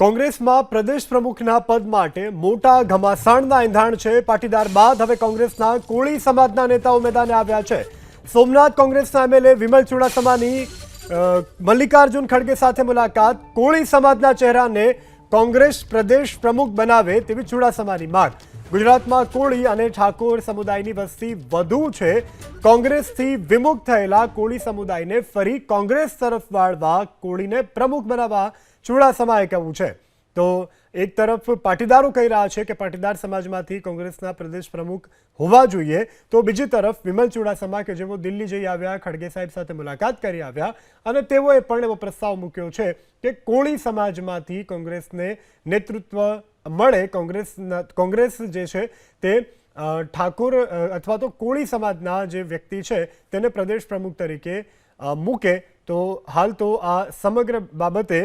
કોંગ્રેસમાં પ્રદેશ પ્રમુખના પદ માટે મોટા ઘમાસાણના એંધાણ છે. પાટીદાર બાદ હવે કોંગ્રેસના કોળી સમાજના નેતાઓ મેદાને આવ્યા છે. સોમનાથ કોંગ્રેસના એમએલએ વિમલ ચુડાસમાની મલ્લિકાર્જુન ખડગે સાથે મુલાકાત. કોળી સમાજના ચહેરાને કોંગ્રેસ પ્રદેશ પ્રમુખ બનાવે તેવી ચુડાસમાની માંગ. ગુજરાતમાં કોળી અને ઠાકોર સમુદાયની વસ્તી વધુ છે. કોંગ્રેસથી વિમુખ થયેલા કોળી સમુદાયને ફરી કોંગ્રેસ તરફ વાળવા કોળીને પ્રમુખ બનાવવા ચુડાસમાએ કહ્યું છે. તો એક તરફ પાટીદારો કહી રહ્યા છે કે પાટીદાર સમાજમાંથી કોંગ્રેસના પ્રદેશ પ્રમુખ હોવા જોઈએ. તો બીજી તરફ વિમલ ચુડાસમા કે જેઓ દિલ્હી જઈ આવ્યા, ખડગે સાહેબ સાથે મુલાકાત કરી આવ્યા અને તેઓએ પણ એવો પ્રસ્તાવ મૂક્યો છે કે કોળી સમાજમાંથી કોંગ્રેસને નેતૃત્વ મળે. કોંગ્રેસના, કોંગ્રેસ જે છે તે ઠાકોર અથવા તો કોળી સમાજના જે વ્યક્તિ છે તેને પ્રદેશ પ્રમુખ તરીકે મૂકે. તો હાલ તો આ સમગ્ર બાબતે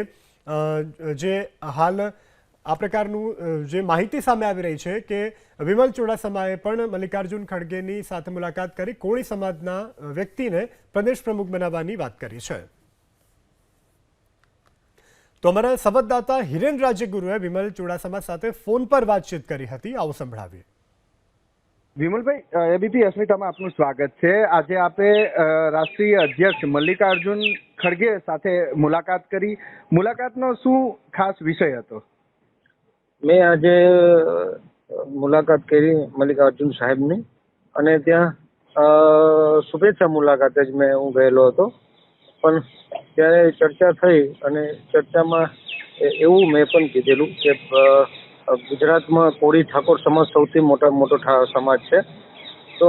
જે હાલ આ પ્રકારનું જે માહિતી સામે આવી રહી છે કે વિમલ ચુડાસમાએ પણ મલ્લિકાર્જુન ખડગેની સાથે મુલાકાત કરી કોળી સમાજના વ્યક્તિને પ્રદેશ પ્રમુખ બનાવવાની વાત કરી છે. તો અમારા સંવાદદાતા હિરેન રાજ્યગુરુએ વિમલ ચુડાસમા સાથે ફોન પર વાતચીત કરી હતી. આવો સંભળાવીએ. વિમલભાઈ એબીપી અસ્મિતામાં આપનું સ્વાગત છે. આજે આપે રાષ્ટ્રીય અધ્યક્ષ મલ્લિકાર્જુન ખડગે સાથે મુલાકાત કરી. મુલાકાતનો શું ખાસ વિષય હતો? મેં આજે મુલાકાત કરી મલ્લિકાર્જુન સાહેબની. અને ત્યાં શુભેચ્છા મુલાકાતે જ મેં, હું ગયેલો હતો. પણ ત્યારે ચર્ચા થઈ અને ચર્ચામાં એવું મેં પણ કીધેલું કે ગુજરાતમાં કોળી ઠાકોર સમાજ સૌથી મોટા, મોટો સમાજ છે. તો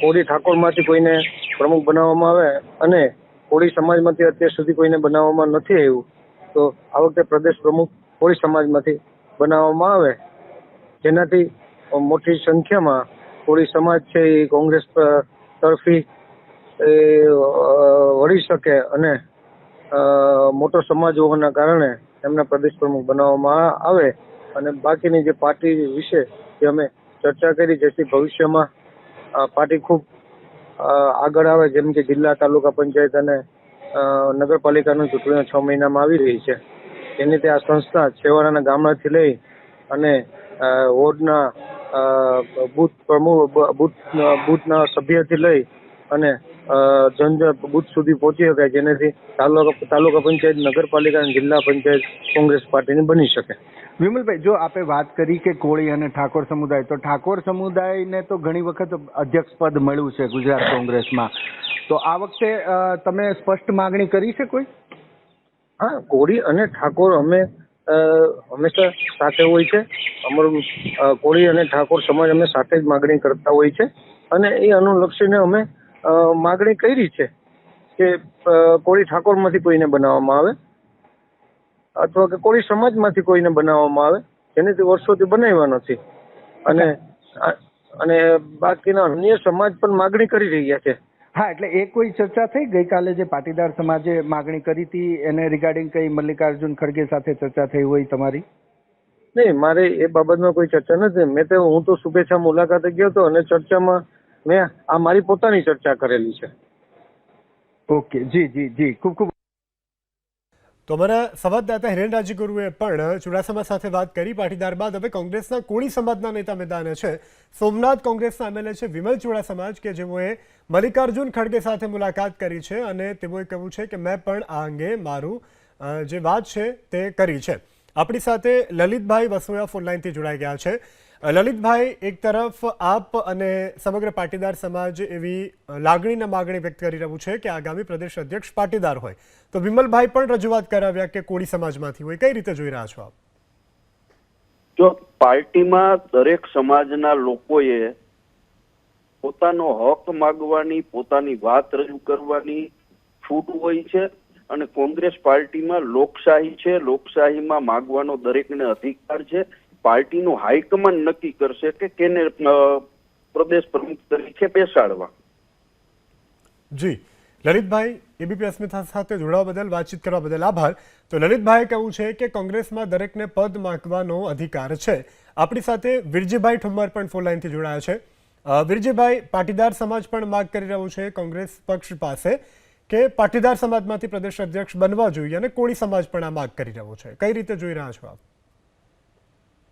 કોળી ઠાકોરમાંથી કોઈને પ્રમુખ બનાવવામાં આવે અને કોળી સમાજમાંથી અત્યાર સુધી કોઈને બનાવવામાં નથી આવ્યું. તો આ વખતે પ્રદેશ પ્રમુખ કોળી સમાજમાંથી બનાવવામાં આવે. જેનાથી મોટી સંખ્યામાં કોળી સમાજ છે એ કોંગ્રેસ તરફી વળી શકે અને મોટો સમાજ હોવાના કારણે એમના પ્રદેશ પ્રમુખ બનાવવામાં આવે. અને બાકીની જે પાર્ટી વિશે જે અમે ચર્ચા કરી, જેથી ભવિષ્યમાં પાર્ટી ખૂબ આગળ આવે જેમ કે જિલ્લા તાલુકા પંચાયત અને નગરપાલિકાની ચૂંટણીઓ છ મહિનામાં આવી રહી છે. એની તે આ સંસ્થા છેવાડાના ગામડાથી લઈ અને વોર્ડના બૂથ પ્રમુખ બુથ બુથના સભ્યથી લઈ અને જનજન બુથ સુધી પહોંચી શકાય જેનાથી તાલુકા તાલુકા પંચાયત, નગરપાલિકા અને જિલ્લા પંચાયત કોંગ્રેસ પાર્ટીની બની શકે. વિમલભાઈ, જો આપે વાત કરી કે કોળી અને ઠાકોર સમુદાય, તો ઠાકોર સમુદાયને તો ઘણી વખત અધ્યક્ષ પદ મળ્યું છે ગુજરાત કોંગ્રેસમાં. તો આ વખતે તમે સ્પષ્ટ માગણી કરી છે કોઈ? હા, કોળી અને ઠાકોર અમે હંમેશા સાથે હોય છે. અમારું કોળી અને ઠાકોર સમાજ અમે સાથે જ માગણી કરતા હોય છે. અને એ અનુલક્ષીને અમે માગણી કરી છે કે કોળી ઠાકોરમાંથી કોઈને બનાવવામાં આવે. અથવા કે કોળી સમાજમાંથી કોઈને બનાવવામાં આવે જેનેથી વર્ષોથી બનાવ્યા નથી. અને અને બાકીના અન્ય સમાજ પણ માગણી કરી રહ્યા છે. હા એટલે એ કોઈ ચર્ચા થઈ ગઈકાલે જે પાટીદાર સમાજે માગણી કરી હતી એને રિગાર્ડિંગ કઈ મલ્લિકાર્જુન ખડગે સાથે ચર્ચા થઈ હોય તમારી? નહીં મારે એ બાબતમાં કોઈ ચર્ચા નથી. મેં તો હું તો શુભેચ્છા મુલાકાતે ગયો હતો અને ચર્ચામાં મેં આ મારી પોતાની ચર્ચા કરેલી છે. ઓકે જી જી જી. ખૂબ ખૂબ તો અમારા સંવાદદાતા હિરેન રાજ્યગુરુએ પણ ચુડાસમા સાથે વાત કરી. પાટીદાર બાદ હવે કોંગ્રેસના કોળી સમાજના નેતા મેદાને છે. સોમનાથ કોંગ્રેસના એમએલએ છે વિમલ ચુડાસમા કે જેઓએ મલ્લિકાર્જુન ખડગે સાથે મુલાકાત કરી છે અને તેઓએ કહ્યું છે કે મેં પણ આ અંગે મારું જે વાત છે તે કરી છે. આપણી સાથે લલિતભાઈ વસોયા ફોનલાઈનથી જોડાઈ ગયા છે. લલિતભાઈ, એક તરફ આપ અને સમગ્ર પાટીદાર સમાજ એવી લાગણીને માગણી વ્યક્ત કરી રહ્યું છે કે આગામી પ્રદેશ અધ્યક્ષ પાટીદાર હોય. તો વિમલભાઈ પણ રજૂઆત કરાવ્યા કે કોળી સમાજમાંથી હોય. કઈ રીતે જોઈ રહ્યા છો આપ? જો પાર્ટીમાં દરેક સમાજના લોકોએ પોતાનો હક માગવાની, પોતાની વાત રજૂ કરવાની છૂટ હોય છે અને કોંગ્રેસ પાર્ટીમાં લોકશાહી છે. લોકશાહીમાં માગવાનો દરેકને અધિકાર છે. પાર્ટીનું હાઈકમાન્ડ નક્કી કરશે કે કેને પ્રદેશ પ્રમુખ તરીકે બેસાડવા. જી. લલિતભાઈ એબીપી અસ્મિતા સાથે જોડાવા બદલ, વાતચીત કરવા બદલ આભાર. તો લલિતભાઈ કહ્યું છે કે કોંગ્રેસમાં દરેકને પદ માંગવાનો અધિકાર છે. આપણી સાથે વિરજીભાઈ ઠુમ્મર પણ ફોન લાઈનથી જોડાયા છે. વિરજીભાઈ, પાટીદાર સમાજ પણ માગ કરી રહ્યો છે કોંગ્રેસ પક્ષ પાસે કે પાટીદાર સમાજમાંથી પ્રદેશ અધ્યક્ષ બનવા જોઈએ અને કોળી સમાજ પણ આ માગ કરી રહ્યો છે. કઈ રીતે જોઈ રહ્યા છો આપ?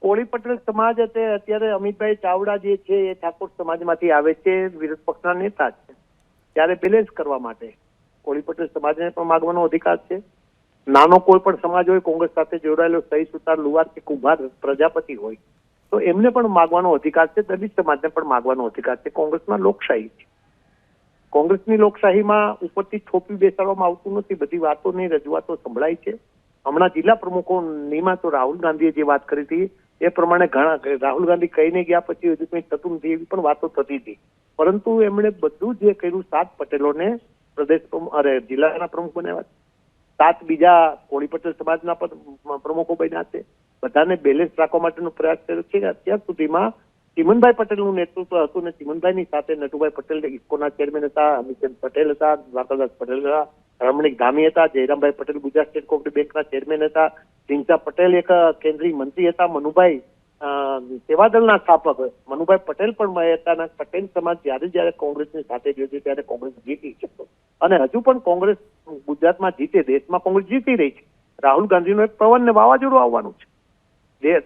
કોળી પટેલ સમાજ તે અત્યારે અમિતભાઈ ચાવડા જે છે એ ઠાકોર સમાજમાંથી આવે છે, વિરોધ પક્ષના નેતા છે. ત્યારે બેલેન્સ કરવા માટે કોળી પટેલ સમાજને પણ માગવાનો અધિકાર છે. નાનો કોઈ પણ સમાજ હોય, કોંગ્રેસ સાથે જોડાયેલો, સહી સુતાર લુવાર કે કુંભાર પ્રજાપતિ હોય, તો એમને પણ માગવાનો અધિકાર છે, દલિત સમાજને પણ માગવાનો અધિકાર છે. કોંગ્રેસમાં લોકશાહી છે. કોંગ્રેસની લોકશાહીમાં ઉપરથી થોપી બેસાડવામાં આવતું નથી, બધી વાતોની રજૂઆતો સંભળાય છે. હમણાં જિલ્લા પ્રમુખો નિમા તો રાહુલ ગાંધીએ જે વાત કરી હતી એ પ્રમાણે ઘણા રાહુલ ગાંધી કહીને ગયા પછી હજુ કંઈ થતું નથી એવી પણ વાતો થતી હતી. પરંતુ એમણે બધું જે કર્યું સાત પટેલોને પ્રદેશ અરે, જિલ્લાના પ્રમુખ બનાવ્યા સાત બીજા કોળી પટેલ સમાજના પ્રમુખો બન્યા છે. બધાને બેલેન્સ રાખવા માટેનો પ્રયાસ કર્યો છે. અત્યાર સુધીમાં ચિમનભાઈ પટેલનું નેતૃત્વ હતું ને ચિમનભાઈની સાથે નટુભાઈ પટેલ ઇફકોના ચેરમેન હતા અમિતચંદ પટેલ હતા, દ્વારકાદાસ પટેલ હતા, રમણીક ધામી હતા, જયરામભાઈ પટેલ ગુજરાત સ્ટેટ કોઓપરેટિવ બેંકના ચેરમેન હતા ઢીંચા પટેલ એક કેન્દ્રીય મંત્રી હતા, મનુભાઈ સેવા દળના સ્થાપક. મનુભાઈ પટેલ પણ મળ્યા પટેલ સમાજ જ્યારે જ્યારે કોંગ્રેસની સાથે ગયો છે ત્યારે કોંગ્રેસ જીતી છે અને હજુ પણ કોંગ્રેસ ગુજરાતમાં જીતે, દેશમાં કોંગ્રેસ જીતી રહી છે. રાહુલ ગાંધીનું એક પવનને વાવાઝોડું આવવાનું છે.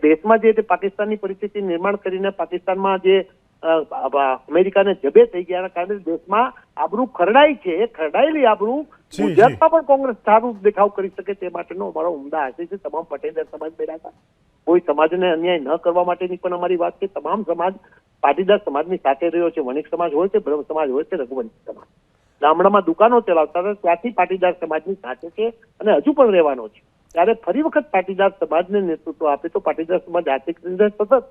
દેશમાં જે પાકિસ્તાનની પરિસ્થિતિ નિર્માણ કરીને પાકિસ્તાનમાં જે અમેરિકાને જબે થઈ ગયાના કારણે દેશમાં આબરૂ ખરડાઈ છે એ ખરડાયેલી આબરૂ ગુજરાતમાં પણ કોંગ્રેસ સારું દેખાવ કરી શકે તે માટેનો અમારો ઉમદા આશય છે. તમામ પટેલ સમાજ બેઠા કોઈ સમાજને અન્યાય ન કરવા માટેની પણ અમારી વાત છે. તમામ સમાજ પાટીદાર સમાજની સાથે રહ્યો છે. વણિક સમાજ હોય છે બ્રહ્મ સમાજ હોય છે રઘુવંશી સમાજ. ગામડામાં દુકાનો ચલાવતા હતા ત્યાંથી પાટીદાર સમાજની સાથે છે અને હજુ પણ રહેવાનો છે. ત્યારે ફરી વખત પાટીદાર સમાજને નેતૃત્વ આપે તો પાટીદાર સમાજ આર્થિક રીતે સતત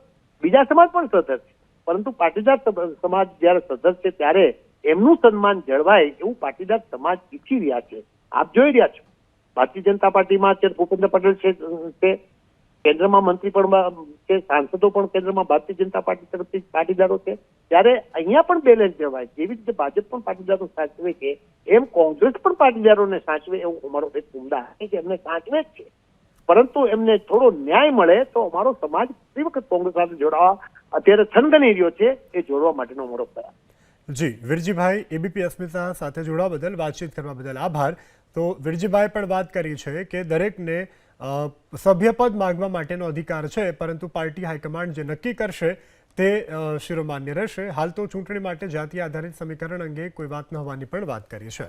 બીજા સમાજ પણ સતત છે. પરંતુ પાટીદાર સમાજ જ્યારે સતત છે ત્યારે એમનું સન્માન જળવાય એવું પાટીદાર સમાજ ઈચ્છી રહ્યા છે. આપ જોઈ રહ્યા છો. ભારતીય જનતા પાર્ટીમાં અત્યારે ભૂપેન્દ્ર પટેલ છે છે. કેન્દ્રમાં મંત્રી પણ, છે. સાંસદો પણ કેન્દ્રમાં ભારતીય જનતા પાર્ટી તરફથી પાટીદારો છે. ત્યારે અહીંયા પણ બેલેન્સ જળવાય. જેવી રીતે ભાજપ પણ પાટીદારો સાચવે છે, એમ કોંગ્રેસ પણ પાટીદારોને સાચવે એવું અમારો એક ઉમદા કે એમને સાચવે જ છે. પરંતુ એમને થોડો ન્યાય મળે તો અમારો સમાજ ફરી વખત કોંગ્રેસ સાથે જોડાવા અત્યારે થનગની રહ્યો છે, એ જોડવા માટેનો અમારો પ્રયાસ. જી, વિરજીભાઈ, એબીપી અસ્મિતા સાથે જોડાવા બદલ, વાતચીત કરવા બદલ આભાર. તો વિરજીભાઈ પણ વાત કરી છે કે દરેકને સભ્યપદ માગવા માટેનો અધિકાર છે, પરંતુ પાર્ટી હાઈકમાન્ડ જે નક્કી કરશે તે શિરોમાન્ય રહેશે. હાલ તો ચૂંટણી માટે જાતિ આધારિત સમીકરણ અંગે કોઈ વાત ન હોવાની પણ વાત કરી છે.